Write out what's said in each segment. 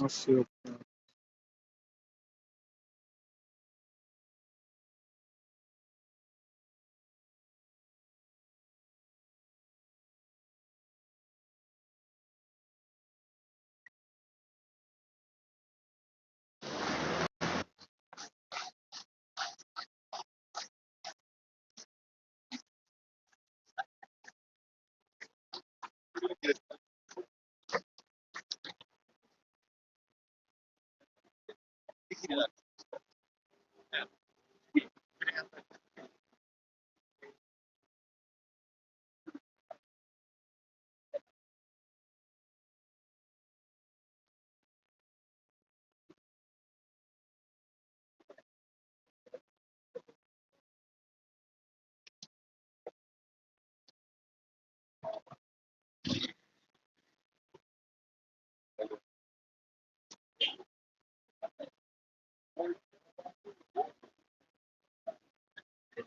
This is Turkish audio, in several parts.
nasceu that.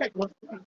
I love it. I'm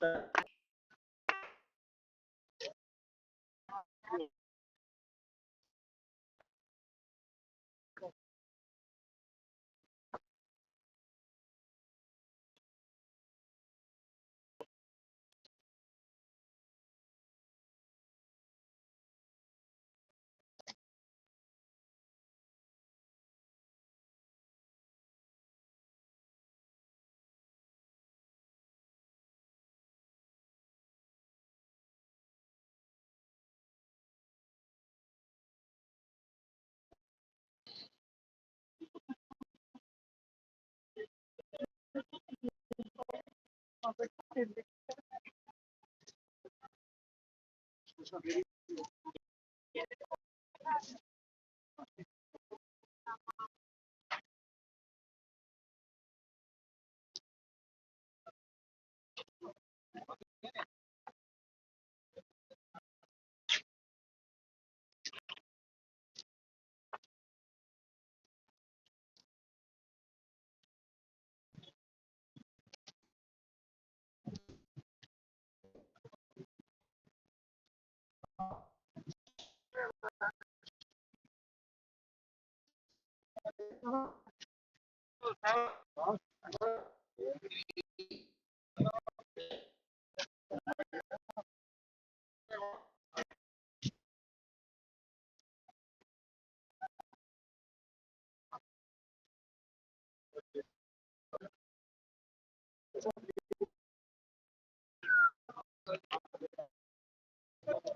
but すみません。Yok ya?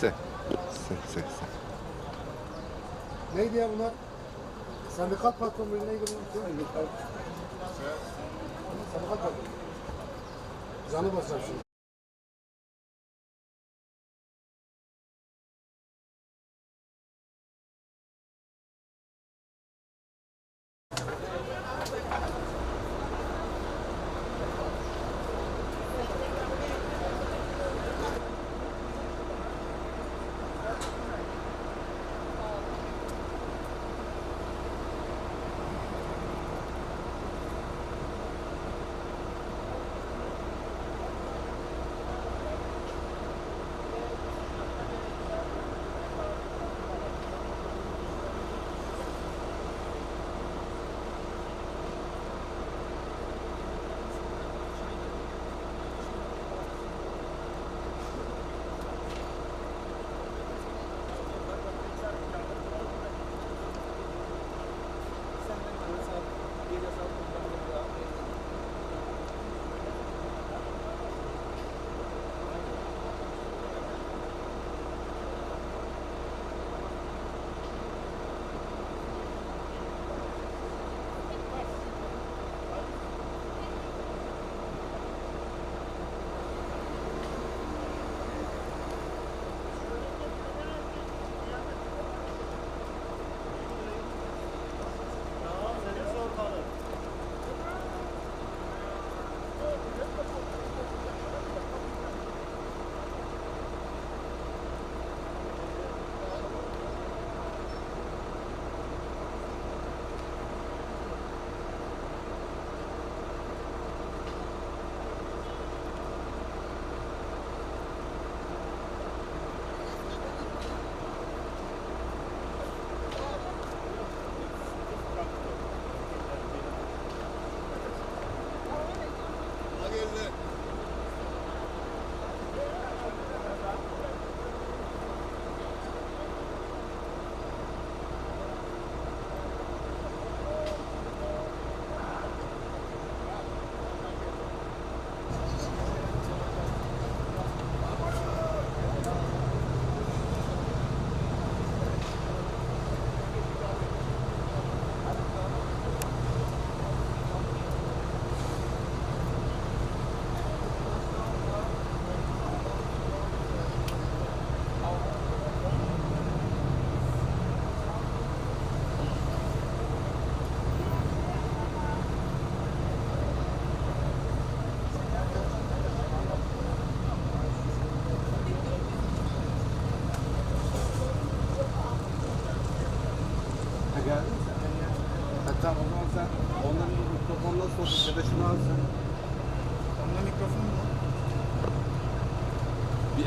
Se. Se, se, se. Neydi ya bunlar? Sendikat patronu neydi bu? Sendikat. Patronu. Canı basar şimdi.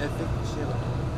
efektif şey var.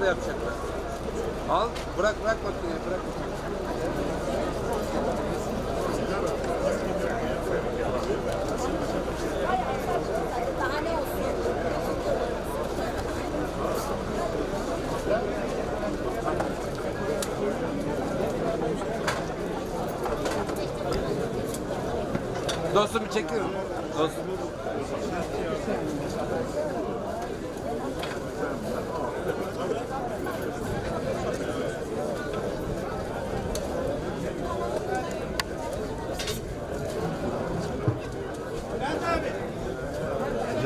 Orada yapacaklar. Al bırak bırak makineyi bırak. Olsun? Dostum mi? Dostum.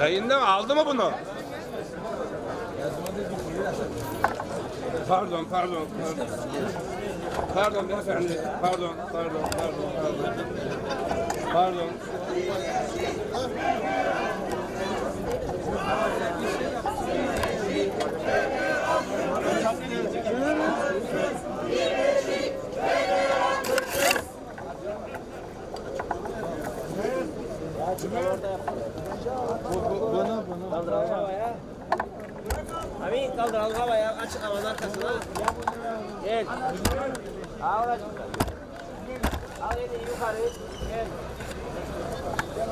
Yayında mı? Aldı mı bunu? Pardon, pardon, pardon. Pardon beyefendi. Pardon, pardon, pardon, pardon. Pardon. Amin. Kaldıralım havaya açık havanın arkasına. Gel. Al açık. Al elini yukarı. Gel. Dur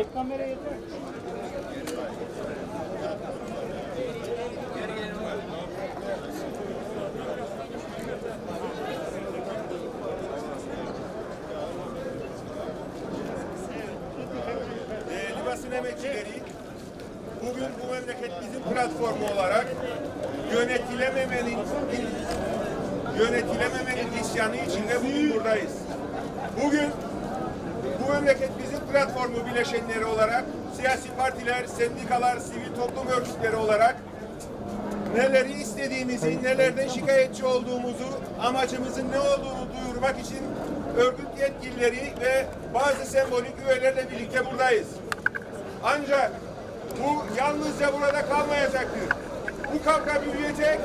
Tek kamera yeter. Değerli basın emekçileri, bugün bu memleket bizim platformu olarak yönetilememenin yönetilememenin isyanı içinde bugün buradayız. Bugün bu memleket bizim platformu bileşenleri olarak siyasi partiler, sendikalar, sivil toplum örgütleri olarak neleri istediğimizi, nelerden şikayetçi olduğumuzu, amacımızın ne olduğunu duyurmak için örgüt yetkilileri ve bazı sembolik üyelerle birlikte buradayız. Ancak bu yalnızca burada kalmayacaktır. Bu kavga büyüyecek,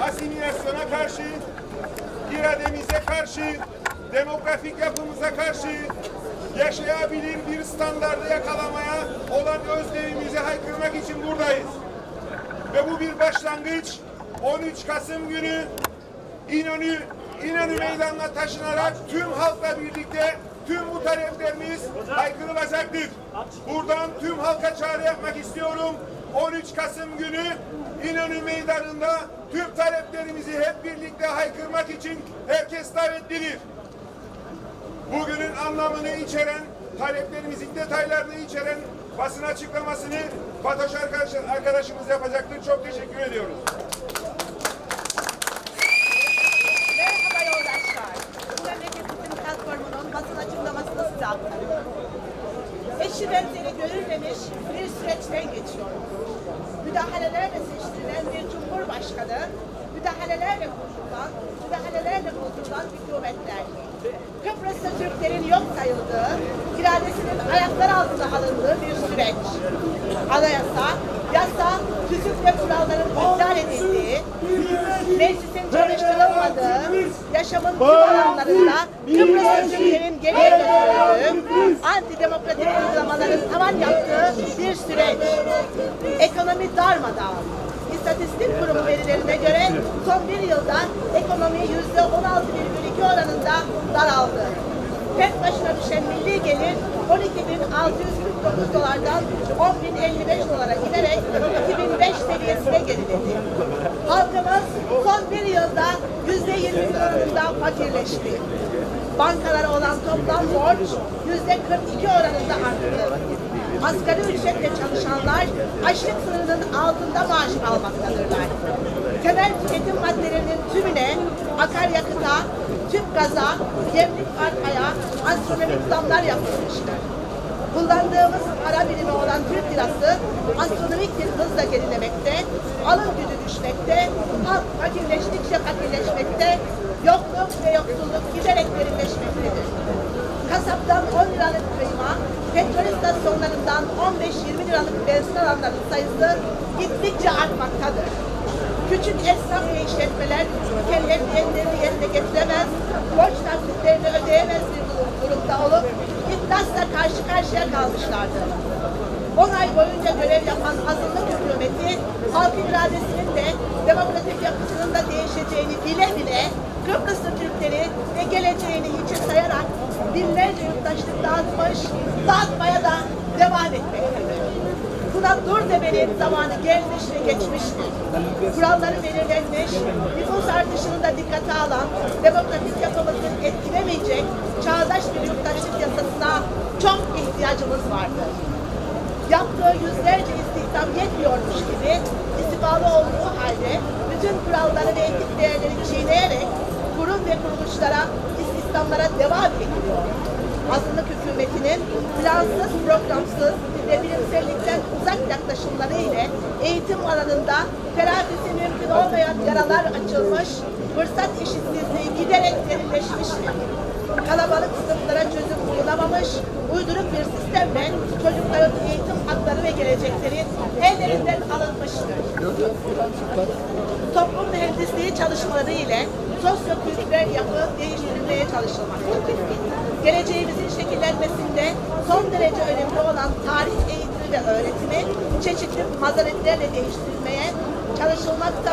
asimilasyona karşı, irademize karşı, demografik yapımıza karşı, yaşayabilir bir standardı yakalamaya olan özlemimizi haykırmak için buradayız. Ve bu bir başlangıç. 13 Kasım günü İnönü, İnönü meydanına taşınarak tüm halkla birlikte tüm bu taleplerimiz haykırılacaktır. Buradan tüm halka çağrı yapmak istiyorum. 13 Kasım günü İnönü meydanında tüm taleplerimizi hep birlikte haykırmak için herkes davetlidir. Bugünün anlamını içeren, taleplerimizin detaylarını içeren basın açıklamasını Fatoş arkadaş, arkadaşımız yapacaktır. Çok teşekkür ediyoruz. Merhaba yoldaşlar. Bu memleketimizin platformunun basın açıklamasını size aktarıyorum. Eşi benzeri görülmemiş bir süreçten geçiyoruz. Müdahalelerle seçtirilen bir cumhurbaşkanı, müdahalelerle kurtulan, müdahalelerle kurtulan hükümetler. Kıbrıs'ta Türklerin yok sayıldığı, iradesinin ayaklar altına alındığı bir süreç. Anayasa, yasa, tüzük ve kuralların ihlal edildiği, meclisin çalıştırılmadığı, yaşamın tüm alanlarında Kıbrıs'ta Türklerin geriye götürüldüğü, antidemokratik uygulamaların tavan yaptığı bir süreç. Ekonomi darmadağın. İstatistik Kurumu verilerine göre son bir yılda ekonomi yüzde 16,2 oranında daraldı. Tek başına düşen milli gelir 12.649 dolardan 10.055 dolara giderek 2005 seviyesine geriledi. Halkımız son bir yılda yüzde 20 oranında fakirleşti. Bankalara olan toplam borç yüzde 42 oranında arttı. Asgari ücretle çalışanlar açlık sınırının altında maaş almaktadırlar. Temel tüketim maddelerinin tümüne, akaryakıta, tüp gaza, yemlik artmaya astronomik zamlar yapılmıştır. Kullandığımız para birimi olan Türk lirası astronomik bir hızla gerilemekte, alım gücü düşmekte, halk fakirleştikçe fakirleşmekte, yokluk ve yoksulluk giderek derinleşmektedir. Kasaptan 10 liralık kıyma, petrol istasyonlarından 15-20 liralık benzin alanların sayısı gittikçe artmaktadır. Küçük esnaf ve işletmeler mükellefiyetlerini yerine getiremez, borç taksitlerini ödeyemez bir durum- durumda olup iflasla karşı karşıya kalmışlardır. 10 ay boyunca görev yapan azınlık hükümeti halkın iradesinin de demokratik yapısının da değişeceğini bile bile Kıbrıslı Türkleri ve geleceğini hiçe sayarak binlerce yurttaşlık dağıtmış, dağıtmaya da devam etmektedir. Dur demenin zamanı gelmiş ve geçmiştir. Kuralları belirlenmiş, nüfus artışını da dikkate alan, demokratik yapımızı etkilemeyecek çağdaş bir yurttaşlık yasasına çok ihtiyacımız vardır yaptığı yüzlerce istihdam yetmiyormuş gibi istifalı olduğu halde bütün kuralları ve etik değerleri çiğneyerek kurum ve kuruluşlara istihdamlara devam ediliyor. Azınlık hükümetinin plansız, programsız ve bilimsellikten uzak yaklaşımları ile eğitim alanında telafisi mümkün olmayan yaralar açılmış, fırsat eşitsizliği giderek derinleşmiştir. Kalabalık sınıflara çözüm bulunamamış, uyduruk bir sistemle çocukların eğitim hakları ve gelecekleri ellerinden alınmıştır toplum mühendisliği çalışmaları ile sosyo-kültürel yapı değiştirilmeye çalışılmaktadır. Geleceğimizin şekillenmesinde son derece önemli olan tarih eğitimi ve öğretimi çeşitli mazaretlerle değiştirilmeye çalışılmakta.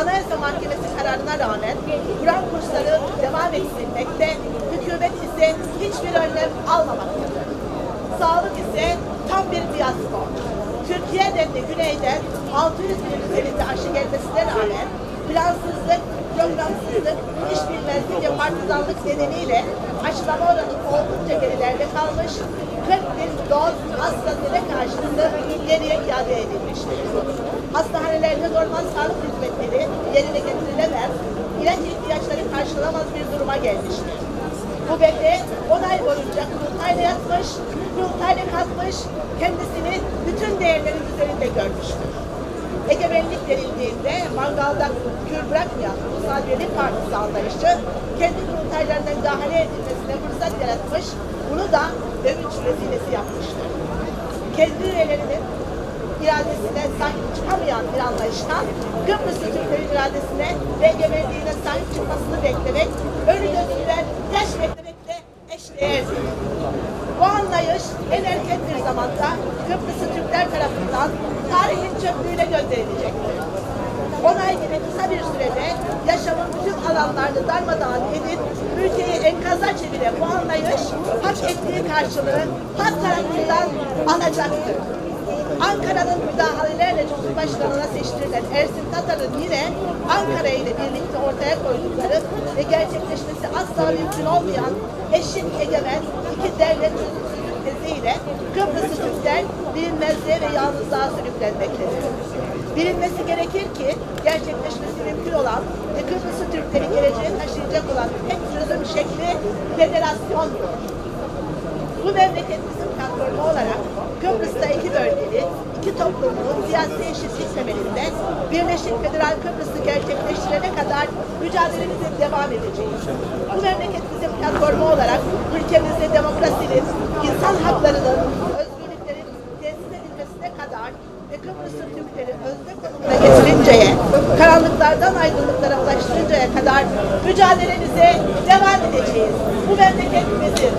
Anayasa Mahkemesi kararına rağmen Kur'an kursları devam ettirilmekte, hükümet ise hiçbir önlem almamaktadır. Sağlık ise tam bir fiyasko. Türkiye'den de güneyden 600 bin üzerinde aşı gelmesine rağmen plansızlık, programsızlık, iş bilmezlik ve partizanlık nedeniyle aşılama oranı oldukça gerilerde kalmış, 40 bin doz AstraZeneca aşısı geriye iade edilmiştir. Hastanelerde normal sağlık hizmetleri yerine getirilemez, ilaç ihtiyaçları karşılamaz bir duruma gelmiştir. Bu bebe 10 ay boyunca kurultayla yatmış, kurultayla kalkmış, kendisini bütün değerlerin üzerinde görmüştür. Egemenlik verildiğinde mangalda kür bırakmayan Ulusal Birlik Partisi anlayışı kendi kurultaylarına müdahale edilmesine fırsat yaratmış, bunu da övünç vesilesi yapmıştır. Kendi üyelerinin iradesine sahip çıkamayan bir anlayıştan Kıbrıslı Türklerin iradesine ve egemenliğine sahip çıkmasını beklemek, ölü gözüyle yaş beklemekle eşdeğerdir. Anlayış en erken bir zamanda Kıbrıslı Türkler tarafından tarihin çöplüğüne gönderilecektir. 10 ay gibi kısa bir sürede yaşamın bütün alanlarını darmadağın edip ülkeyi enkaza çeviren bu anlayış hak ettiği karşılığı halk tarafından alacaktır. Ankara'nın müdahalelerle Cumhurbaşkanı'na seçtirilen Ersin Tatar'ın yine Ankara ile birlikte ortaya koydukları ve gerçekleşmesi asla mümkün olmayan eşit egemen iki devlet çözümsüzlük teziyle Kıbrıslı Türkler bilinmezliğe ve yalnızlığa sürüklenmektedir. Bilinmesi gerekir ki gerçekleşmesi mümkün olan ve Kıbrıslı Türkleri geleceğe taşıyacak olan tek çözüm şekli federasyondur. Bu memleketimizin platformu olarak Kıbrıs'ta iki bölgeli, iki toplumun siyasi eşitlik temelinde Birleşik Federal Kıbrıs'ı gerçekleştirene kadar mücadelemize devam edeceğiz. Bu memleketimizin platformu olarak ülkemizde demokrasinin, insan haklarının, özgürlüklerin tesis edilmesine kadar ve Kıbrıs'ın Türkleri özne konumuna getirinceye, karanlıklardan aydınlıklara ulaştırıncaya kadar mücadelemize devam edeceğiz. Bu memleketimizin